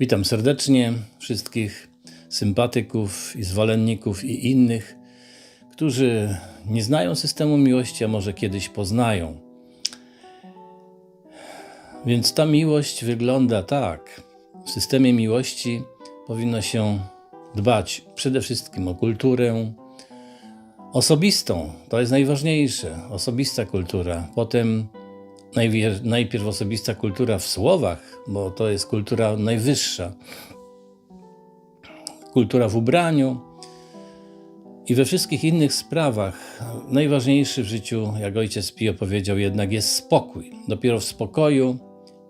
Witam serdecznie wszystkich sympatyków i zwolenników i innych, którzy nie znają systemu miłości, a może kiedyś poznają. Więc ta miłość wygląda tak. W systemie miłości powinno się dbać przede wszystkim o kulturę osobistą. To jest najważniejsze. Osobista kultura. Potem najpierw osobista kultura w słowach, bo to jest kultura najwyższa. Kultura w ubraniu i we wszystkich innych sprawach. Najważniejszy w życiu, jak ojciec Pio powiedział, jednak jest spokój. Dopiero w spokoju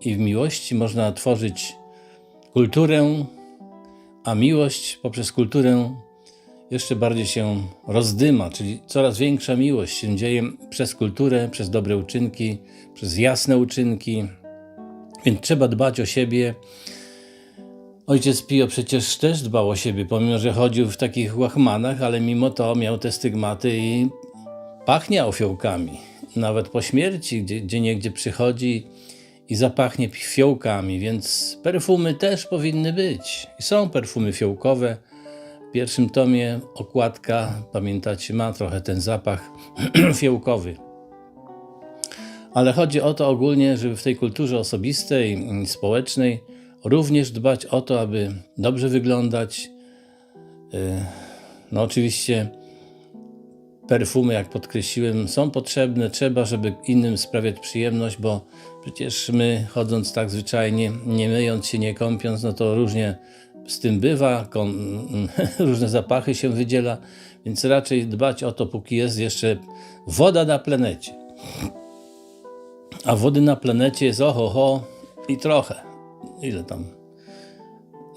i w miłości można tworzyć kulturę, a miłość poprzez kulturę jeszcze bardziej się rozdyma, czyli coraz większa miłość się dzieje przez kulturę, przez dobre uczynki, przez jasne uczynki. Więc trzeba dbać o siebie. Ojciec Pio przecież też dbał o siebie, pomimo że chodził w takich łachmanach, ale mimo to miał te stygmaty i pachniał fiołkami. Nawet po śmierci, gdzie, gdzie niegdzie przychodzi i zapachnie fiołkami, więc perfumy też powinny być. I są perfumy fiołkowe. Pierwszym tomie okładka, pamiętacie, ma trochę ten zapach fiołkowy. Ale chodzi o to ogólnie, żeby w tej kulturze osobistej i społecznej również dbać o to, aby dobrze wyglądać. Yy, No, oczywiście perfumy, jak podkreśliłem, są potrzebne. Trzeba, żeby innym sprawiać przyjemność, bo przecież my chodząc tak zwyczajnie, nie myjąc się, nie kąpiąc, no to różnie z tym bywa, różne zapachy się wydziela, więc raczej dbać o to, póki jest jeszcze woda na planecie. A wody na planecie jest oho, ho i trochę. Ile tam?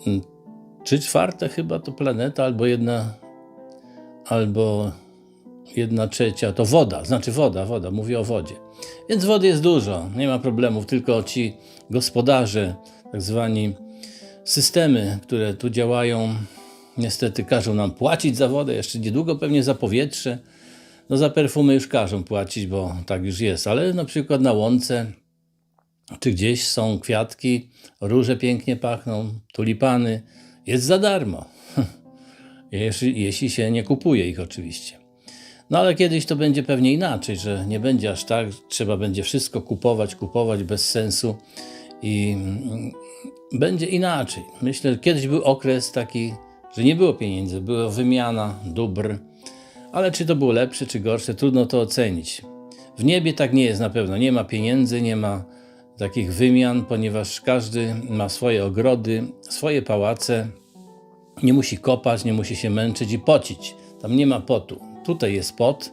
Mm, Trzy czwarte chyba to planeta, albo jedna, albo jedna trzecia to woda, znaczy woda, woda, mówię o wodzie. Więc wody jest dużo, nie ma problemów, tylko ci gospodarze, tak zwani systemy, które tu działają, niestety każą nam płacić za wodę, jeszcze niedługo pewnie za powietrze. No za perfumy już każą płacić, bo tak już jest, ale na przykład na łące czy gdzieś są kwiatki, róże pięknie pachną, tulipany, jest za darmo. jeśli, jeśli się nie kupuje ich oczywiście. No ale kiedyś to będzie pewnie inaczej, że nie będzie aż tak, trzeba będzie wszystko kupować, kupować bez sensu i będzie inaczej. Myślę, że kiedyś był okres taki, że nie było pieniędzy, była wymiana dóbr, ale czy to było lepsze, czy gorsze, trudno to ocenić. W niebie tak nie jest na pewno. Nie ma pieniędzy, nie ma takich wymian, ponieważ każdy ma swoje ogrody, swoje pałace. Nie musi kopać, nie musi się męczyć i pocić. Tam nie ma potu. Tutaj jest pot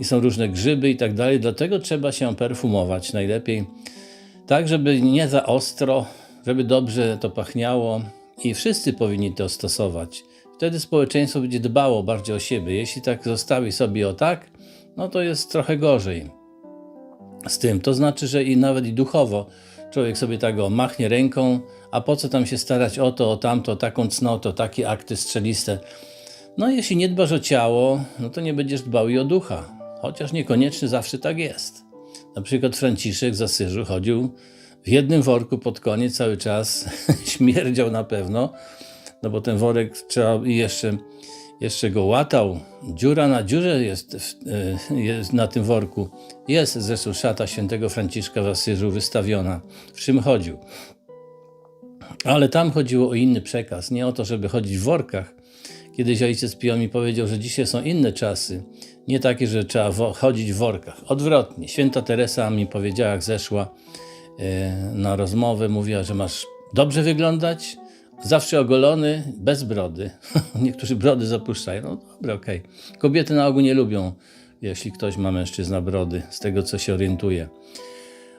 i są różne grzyby i tak dalej, dlatego trzeba się perfumować najlepiej tak, żeby nie za ostro, żeby dobrze to pachniało i wszyscy powinni to stosować. Wtedy społeczeństwo będzie dbało bardziej o siebie. Jeśli tak zostawi sobie o tak, no to jest trochę gorzej z tym. To znaczy, że i nawet i duchowo człowiek sobie tak o machnie ręką, a po co tam się starać o to, o tamto, taką cnotę, takie akty strzeliste. No jeśli nie dbasz o ciało, no to nie będziesz dbał i o ducha. Chociaż niekoniecznie zawsze tak jest. Na przykład Franciszek z Asyżu chodził w jednym worku pod koniec cały czas, śmierdział na pewno, no bo ten worek trzeba i jeszcze, jeszcze go łatał. Dziura na dziurze jest, w, e, jest na tym worku. Jest zresztą szata świętego Franciszka w Asyżu wystawiona, w czym chodził. Ale tam chodziło o inny przekaz, nie o to, żeby chodzić w workach. Kiedyś ojciec Pio mi powiedział, że dzisiaj są inne czasy, nie takie, że trzeba chodzić w workach. Odwrotnie. Święta Teresa mi powiedziała, jak zeszła na rozmowę, mówiła, że masz dobrze wyglądać, zawsze ogolony, bez brody. Niektórzy brody zapuszczają. No dobra, okej. Kobiety na ogół nie lubią, jeśli ktoś ma mężczyzna brody, z tego co się orientuje.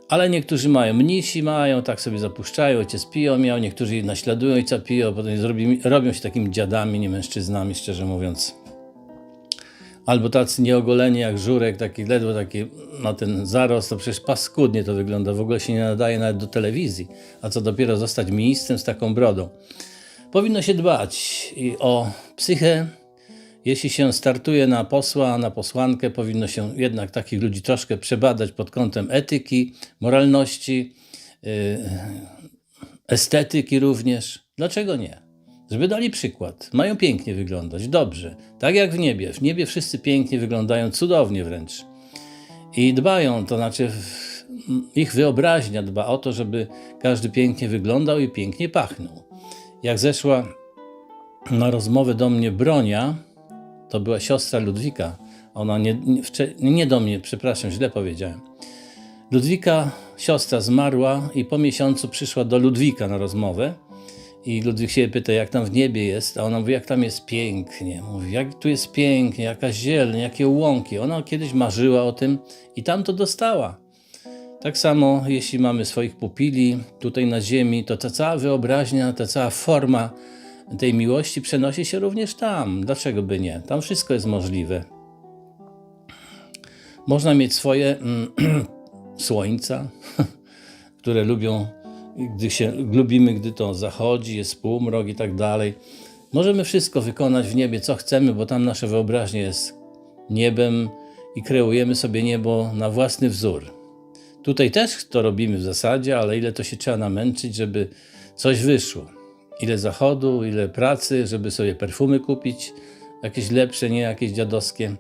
Ale niektórzy mają, mnisi mają, tak sobie zapuszczają, ojciec Pio miał, niektórzy naśladują ojca Pio, potem zrobi, robią się takimi dziadami, nie mężczyznami, szczerze mówiąc. Albo tacy nieogoleni jak żurek, taki ledwo taki ma ten zarost, to przecież paskudnie to wygląda, w ogóle się nie nadaje nawet do telewizji, a co dopiero zostać ministrem z taką brodą. Powinno się dbać o psychę. Jeśli się startuje na posła, na posłankę, powinno się jednak takich ludzi troszkę przebadać pod kątem etyki, moralności, yy, estetyki również. Dlaczego nie? Żeby dali przykład. Mają pięknie wyglądać, dobrze. Tak jak w niebie. W niebie wszyscy pięknie wyglądają, cudownie wręcz. I dbają, to znaczy w- ich wyobraźnia dba o to, żeby każdy pięknie wyglądał i pięknie pachnął. Jak zeszła na rozmowę do mnie Bronia, to była siostra Ludwika. Ona nie, nie, nie do mnie, przepraszam, źle powiedziałem. Ludwika, siostra zmarła i po miesiącu przyszła do Ludwika na rozmowę. I Ludwik się pyta, jak tam w niebie jest, a ona mówi, jak tam jest pięknie. Mówi, jak tu jest pięknie, jaka zieleń, jakie łąki. Ona kiedyś marzyła o tym i tam to dostała. Tak samo, jeśli mamy swoich pupili tutaj na ziemi, to ta cała wyobraźnia, ta cała forma tej miłości przenosi się również tam. Dlaczego by nie? Tam wszystko jest możliwe. Można mieć swoje mm, słońca, które lubią, gdy się lubimy, gdy to zachodzi, jest półmrok i tak dalej. Możemy wszystko wykonać w niebie, co chcemy, bo tam nasze wyobraźnie jest niebem i kreujemy sobie niebo na własny wzór. Tutaj też to robimy w zasadzie, ale ile to się trzeba namęczyć, żeby coś wyszło. Ile zachodu, ile pracy, żeby sobie perfumy kupić, jakieś lepsze, nie jakieś dziadowskie.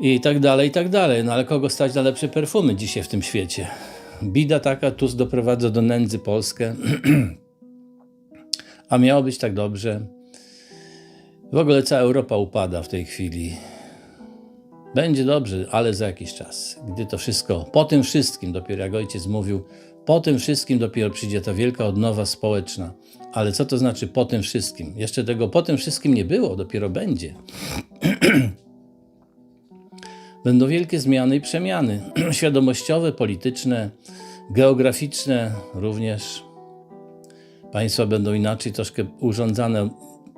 I tak dalej, i tak dalej. No ale kogo stać na lepsze perfumy dzisiaj w tym świecie? Bida taka, Tusk doprowadza do nędzy Polskę. A miało być tak dobrze. W ogóle cała Europa upada w tej chwili. Będzie dobrze, ale za jakiś czas. Gdy to wszystko, po tym wszystkim, dopiero jak ojciec mówił, po tym wszystkim dopiero przyjdzie ta wielka odnowa społeczna. Ale co to znaczy po tym wszystkim? Jeszcze tego po tym wszystkim nie było, dopiero będzie. Będą wielkie zmiany i przemiany świadomościowe, polityczne, geograficzne również. Państwa będą inaczej troszkę urządzane.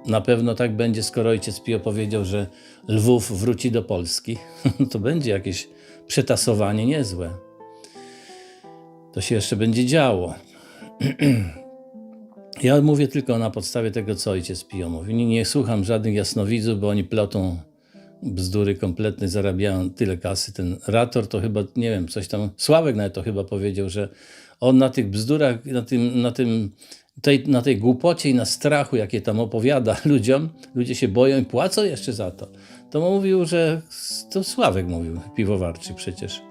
Na pewno tak będzie, skoro ojciec Pio powiedział, że Lwów wróci do Polski. To będzie jakieś przetasowanie niezłe. To się jeszcze będzie działo. Ja mówię tylko na podstawie tego, co ojciec Pio mówi. Nie, nie słucham żadnych jasnowidzów, bo oni plotą bzdury kompletne, zarabiają tyle kasy. Ten Rator to chyba, nie wiem, coś tam, Sławek nawet to chyba powiedział, że on na tych bzdurach, na tym, na tym tej, na tej głupocie i na strachu, jakie tam opowiada ludziom, ludzie się boją i płacą jeszcze za to. To mówił, że to Sławek mówił, piwowarczy przecież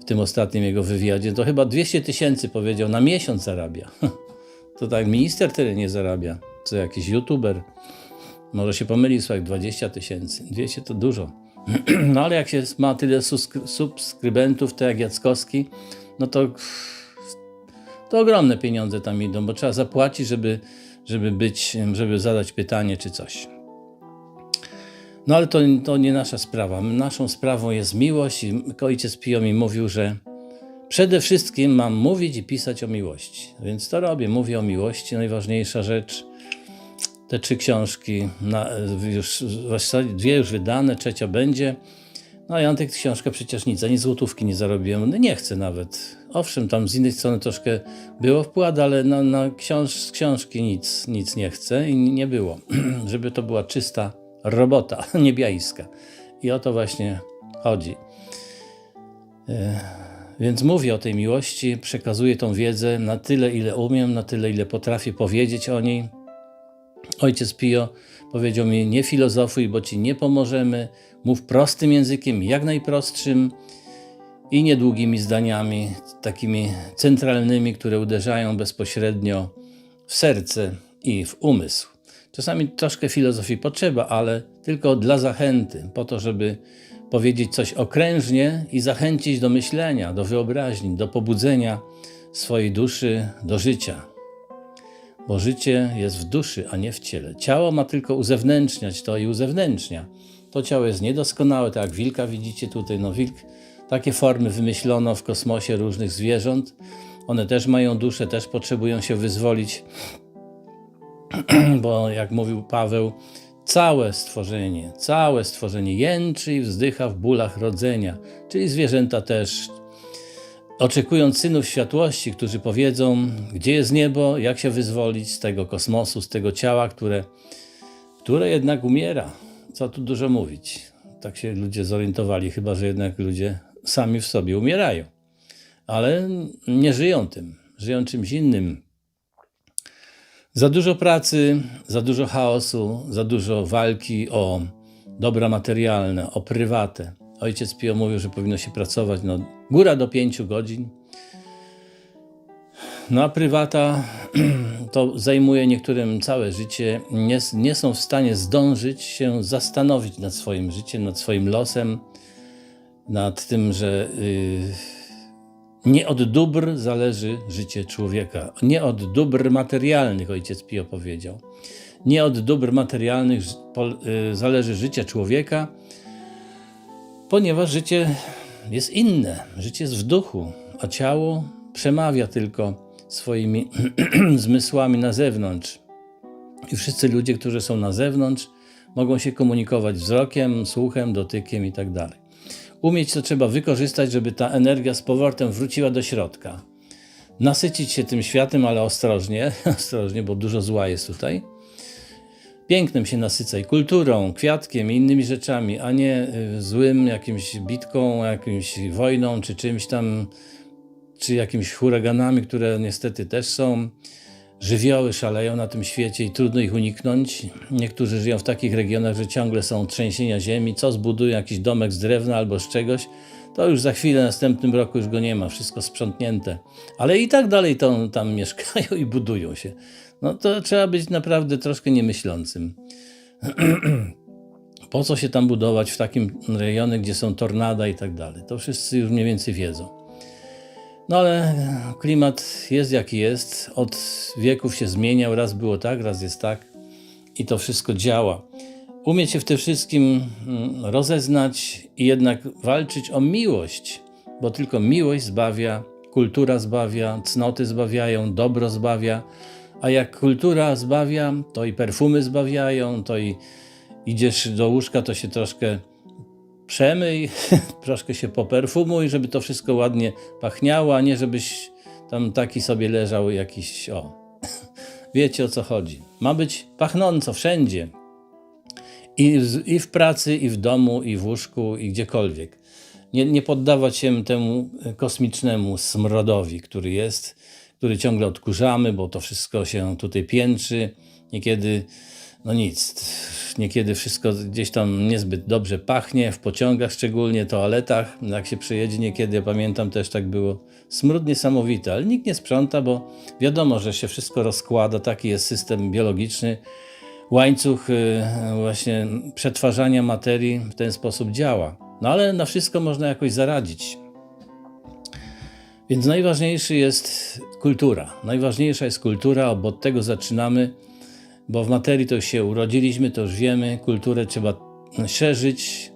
w tym ostatnim jego wywiadzie. To chyba 200 tysięcy powiedział, na miesiąc zarabia. To tak minister tyle nie zarabia, co jakiś youtuber. Może się pomylił, Sławek, 20 tysięcy. 200 to dużo. No ale jak się ma tyle subskrybentów, tak jak Jackowski, no to to ogromne pieniądze tam idą, bo trzeba zapłacić, żeby, żeby być, żeby zadać pytanie czy coś. No ale to, to nie nasza sprawa. Naszą sprawą jest miłość i ojciec Pio mi mówił, że przede wszystkim mam mówić i pisać o miłości. Więc to robię, mówię o miłości, najważniejsza rzecz. Te trzy książki, na, już, dwie już wydane, trzecia będzie. No ja na tę książkę przecież nic, ani złotówki nie zarobiłem, no nie chcę nawet. Owszem, tam z innej strony troszkę było wkład, ale na, na książ z książki nic, nic nie chcę i nie było. Żeby to była czysta robota niebiańska. I o to właśnie chodzi. E, Więc mówię o tej miłości, przekazuję tą wiedzę na tyle, ile umiem, na tyle, ile potrafię powiedzieć o niej. Ojciec Pio powiedział mi: Nie filozofuj, bo ci nie pomożemy. Mów prostym językiem, jak najprostszym i niedługimi zdaniami, takimi centralnymi, które uderzają bezpośrednio w serce i w umysł. Czasami troszkę filozofii potrzeba, ale tylko dla zachęty, po to, żeby powiedzieć coś okrężnie i zachęcić do myślenia, do wyobraźni, do pobudzenia swojej duszy do życia bo życie jest w duszy, a nie w ciele. Ciało ma tylko uzewnętrzniać to i uzewnętrznia. To ciało jest niedoskonałe, tak jak wilka widzicie tutaj. No wilk, takie formy wymyślono w kosmosie różnych zwierząt. One też mają duszę, też potrzebują się wyzwolić, bo jak mówił Paweł, całe stworzenie, całe stworzenie jęczy i wzdycha w bólach rodzenia, czyli zwierzęta też oczekując synów światłości, którzy powiedzą, gdzie jest niebo, jak się wyzwolić z tego kosmosu, z tego ciała, które, które jednak umiera. Co tu dużo mówić. Tak się ludzie zorientowali, chyba że jednak ludzie sami w sobie umierają. Ale nie żyją tym, żyją czymś innym. Za dużo pracy, za dużo chaosu, za dużo walki o dobra materialne, o prywatę. Ojciec Pio mówił, że powinno się pracować no, góra do pięciu godzin. No a prywata to zajmuje niektórym całe życie. Nie, nie są w stanie zdążyć się zastanowić nad swoim życiem, nad swoim losem, nad tym, że yy, nie od dóbr zależy życie człowieka. Nie od dóbr materialnych, ojciec Pio powiedział. Nie od dóbr materialnych yy, zależy życie człowieka, ponieważ życie jest inne. Życie jest w duchu, a ciało przemawia tylko swoimi zmysłami na zewnątrz. I wszyscy ludzie, którzy są na zewnątrz, mogą się komunikować wzrokiem, słuchem, dotykiem itd. Tak Umieć to trzeba wykorzystać, żeby ta energia z powrotem wróciła do środka. Nasycić się tym światem, ale ostrożnie, ostrożnie, bo dużo zła jest tutaj. Pięknem się nasycaj, kulturą, kwiatkiem i innymi rzeczami, a nie y, złym jakimś bitką, jakimś wojną czy czymś tam czy jakimiś huraganami, które niestety też są. Żywioły szaleją na tym świecie i trudno ich uniknąć. Niektórzy żyją w takich regionach, że ciągle są trzęsienia ziemi. Co zbudują jakiś domek z drewna albo z czegoś, to już za chwilę, następnym roku już go nie ma, wszystko sprzątnięte. Ale i tak dalej to, tam mieszkają i budują się. No to trzeba być naprawdę troszkę niemyślącym. po co się tam budować w takim rejonie, gdzie są tornada i tak dalej? To wszyscy już mniej więcej wiedzą. No ale klimat jest jaki jest, od wieków się zmieniał, raz było tak, raz jest tak i to wszystko działa. Umieć się w tym wszystkim mm, rozeznać i jednak walczyć o miłość, bo tylko miłość zbawia, kultura zbawia, cnoty zbawiają, dobro zbawia, a jak kultura zbawia, to i perfumy zbawiają, to i idziesz do łóżka, to się troszkę przemyj, troszkę się poperfumuj, żeby to wszystko ładnie pachniało, a nie żebyś tam taki sobie leżał jakiś, o, wiecie o co chodzi. Ma być pachnąco wszędzie. I, I w pracy, i w domu, i w łóżku, i gdziekolwiek. Nie, nie poddawać się temu kosmicznemu smrodowi, który jest, który ciągle odkurzamy, bo to wszystko się tutaj piętrzy. Niekiedy no nic, niekiedy wszystko gdzieś tam niezbyt dobrze pachnie, w pociągach szczególnie, toaletach, jak się przyjedzie niekiedy, ja pamiętam też tak było, smród niesamowity, ale nikt nie sprząta, bo wiadomo, że się wszystko rozkłada, taki jest system biologiczny, łańcuch y, właśnie przetwarzania materii w ten sposób działa. No ale na wszystko można jakoś zaradzić. Więc najważniejszy jest kultura. Najważniejsza jest kultura, bo od tego zaczynamy bo w materii to się urodziliśmy, to już wiemy, kulturę trzeba szerzyć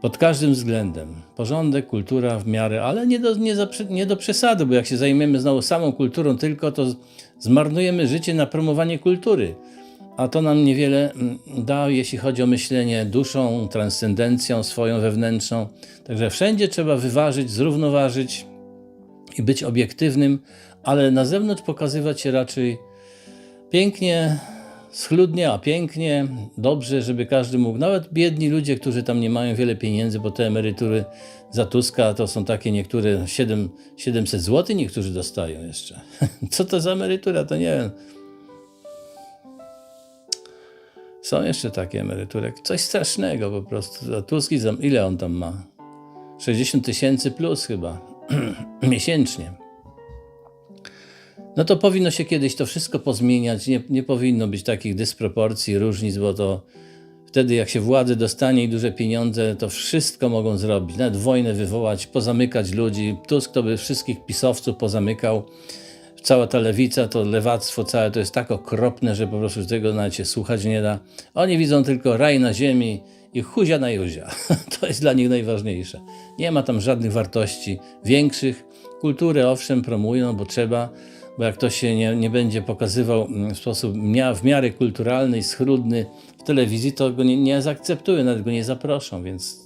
pod każdym względem. Porządek, kultura w miarę, ale nie do, nie, za, nie do przesady, bo jak się zajmiemy znowu samą kulturą tylko, to zmarnujemy życie na promowanie kultury. A to nam niewiele mm, da, jeśli chodzi o myślenie duszą, transcendencją swoją wewnętrzną. Także wszędzie trzeba wyważyć, zrównoważyć i być obiektywnym, ale na zewnątrz pokazywać się raczej Pięknie, schludnie, a pięknie, dobrze, żeby każdy mógł, nawet biedni ludzie, którzy tam nie mają wiele pieniędzy, bo te emerytury za Tuska to są takie niektóre 7, 700 zł niektórzy dostają jeszcze. Co to za emerytura, to nie wiem. Są jeszcze takie emerytury, coś strasznego po prostu. Tuski, ile on tam ma? 60 tysięcy plus chyba miesięcznie no to powinno się kiedyś to wszystko pozmieniać. Nie, nie powinno być takich dysproporcji, różnic, bo to wtedy, jak się władzy dostanie i duże pieniądze, to wszystko mogą zrobić. Nawet wojnę wywołać, pozamykać ludzi. Tusk to by wszystkich pisowców pozamykał. Cała ta lewica, to lewactwo całe to jest tak okropne, że po prostu tego nawet się słuchać nie da. Oni widzą tylko raj na ziemi i huzia na juzia. To jest dla nich najważniejsze. Nie ma tam żadnych wartości większych. Kulturę owszem promują, bo trzeba, bo jak ktoś się nie, nie będzie pokazywał w sposób w miarę kulturalny i w telewizji, to go nie, nie zaakceptują, nawet go nie zaproszą, więc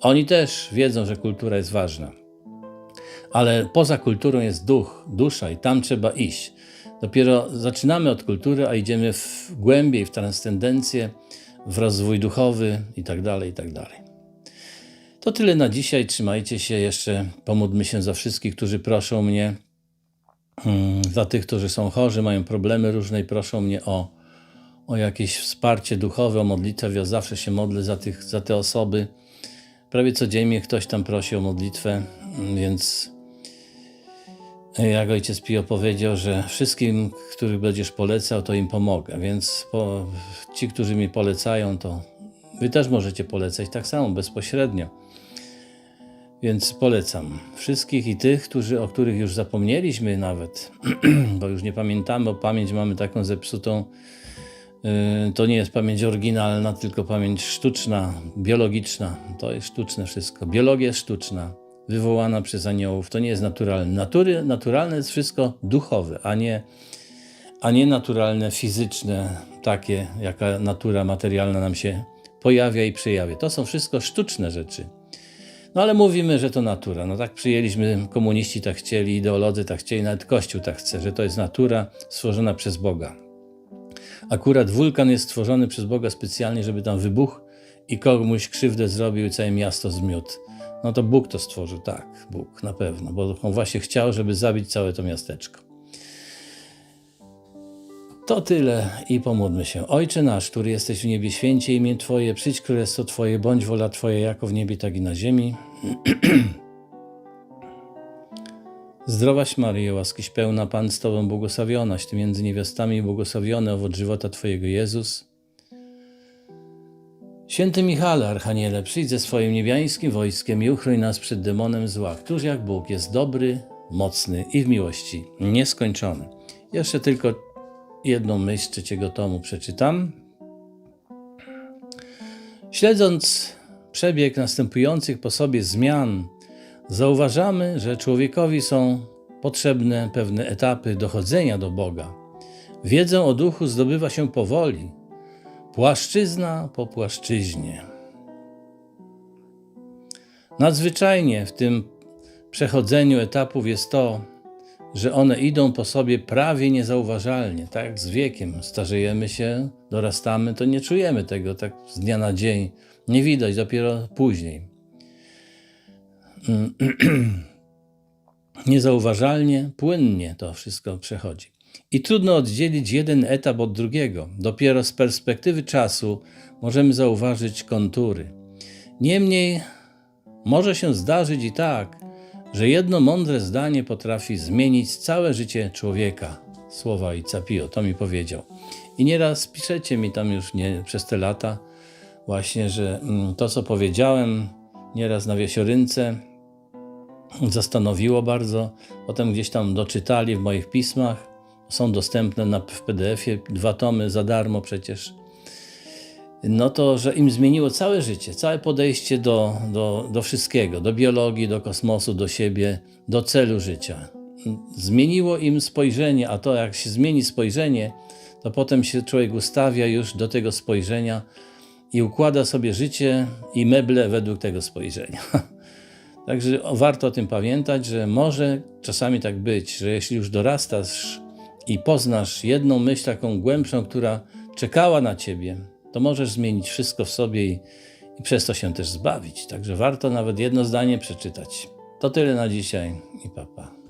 oni też wiedzą, że kultura jest ważna. Ale poza kulturą jest duch, dusza i tam trzeba iść. Dopiero zaczynamy od kultury, a idziemy w głębiej, w transcendencję, w rozwój duchowy i tak dalej, i tak. To tyle na dzisiaj. Trzymajcie się jeszcze. Pomódlmy się za wszystkich, którzy proszą mnie mm, dla tych, którzy są chorzy, mają problemy różne i proszą mnie o, o jakieś wsparcie duchowe, o modlitwę. Ja zawsze się modlę za, tych, za te osoby. Prawie codziennie ktoś tam prosi o modlitwę, mm, więc jak ojciec Pio powiedział, że wszystkim, których będziesz polecał, to im pomogę. Więc po, ci, którzy mi polecają, to wy też możecie polecać tak samo, bezpośrednio. Więc polecam wszystkich i tych, którzy, o których już zapomnieliśmy nawet, bo już nie pamiętamy, bo pamięć mamy taką zepsutą. Yy, To nie jest pamięć oryginalna, tylko pamięć sztuczna, biologiczna. To jest sztuczne wszystko. Biologia jest sztuczna, wywołana przez aniołów. To nie jest naturalne. Natury, naturalne jest wszystko duchowe, a nie, a nie naturalne, fizyczne, takie, jaka natura materialna nam się pojawia i przejawia. To są wszystko sztuczne rzeczy. No ale mówimy, że to natura. No tak przyjęliśmy, komuniści tak chcieli, ideolodzy tak chcieli, nawet Kościół tak chce, że to jest natura stworzona przez Boga. Akurat wulkan jest stworzony przez Boga specjalnie, żeby tam wybuchł i komuś krzywdę zrobił i całe miasto zmiótł. No to Bóg to stworzył, tak, Bóg na pewno, bo on właśnie chciał, żeby zabić całe to miasteczko. To tyle i pomódlmy się. Ojcze nasz, który jesteś w niebie, święcie imię Twoje, przyjdź królestwo Twoje, bądź wola Twoja jako w niebie, tak i na ziemi. Zdrowaś Maryjo, łaskiś pełna, Pan z Tobą, błogosławionaś Ty między niewiastami błogosławiony owoc żywota Twojego Jezus. Święty Michale, Archaniele, przyjdź ze swoim niebiańskim wojskiem i uchroń nas przed demonem zła, któż jak Bóg jest dobry, mocny i w miłości nieskończony. Jeszcze tylko jedną myśl trzeciego tomu przeczytam. Śledząc przebieg następujących po sobie zmian, zauważamy, że człowiekowi są potrzebne pewne etapy dochodzenia do Boga. Wiedzę o duchu zdobywa się powoli, płaszczyzna po płaszczyźnie. Nadzwyczajnie w tym przechodzeniu etapów jest to, że one idą po sobie prawie niezauważalnie, tak jak z wiekiem. Starzejemy się, dorastamy, to nie czujemy tego tak z dnia na dzień. Nie widać, dopiero później. Niezauważalnie, płynnie to wszystko przechodzi. I trudno oddzielić jeden etap od drugiego. Dopiero z perspektywy czasu możemy zauważyć kontury. Niemniej może się zdarzyć i tak, że jedno mądre zdanie potrafi zmienić całe życie człowieka. Słowa Ojca Pio, to mi powiedział. I nieraz piszecie mi tam już nie przez te lata, właśnie, że mm, to, co powiedziałem, nieraz na wiesiorynce, zastanowiło bardzo. Potem gdzieś tam doczytali w moich pismach. Są dostępne na, w PDF-ie dwa tomy za darmo przecież. No to, że im zmieniło całe życie, całe podejście do, do, do wszystkiego, do biologii, do kosmosu, do siebie, do celu życia. Zmieniło im spojrzenie, a to jak się zmieni spojrzenie, to potem się człowiek ustawia już do tego spojrzenia i układa sobie życie i meble według tego spojrzenia. Także warto o tym pamiętać, że może czasami tak być, że jeśli już dorastasz i poznasz jedną myśl taką głębszą, która czekała na ciebie, to możesz zmienić wszystko w sobie i, i przez to się też zbawić. Także warto nawet jedno zdanie przeczytać. To tyle na dzisiaj i papa.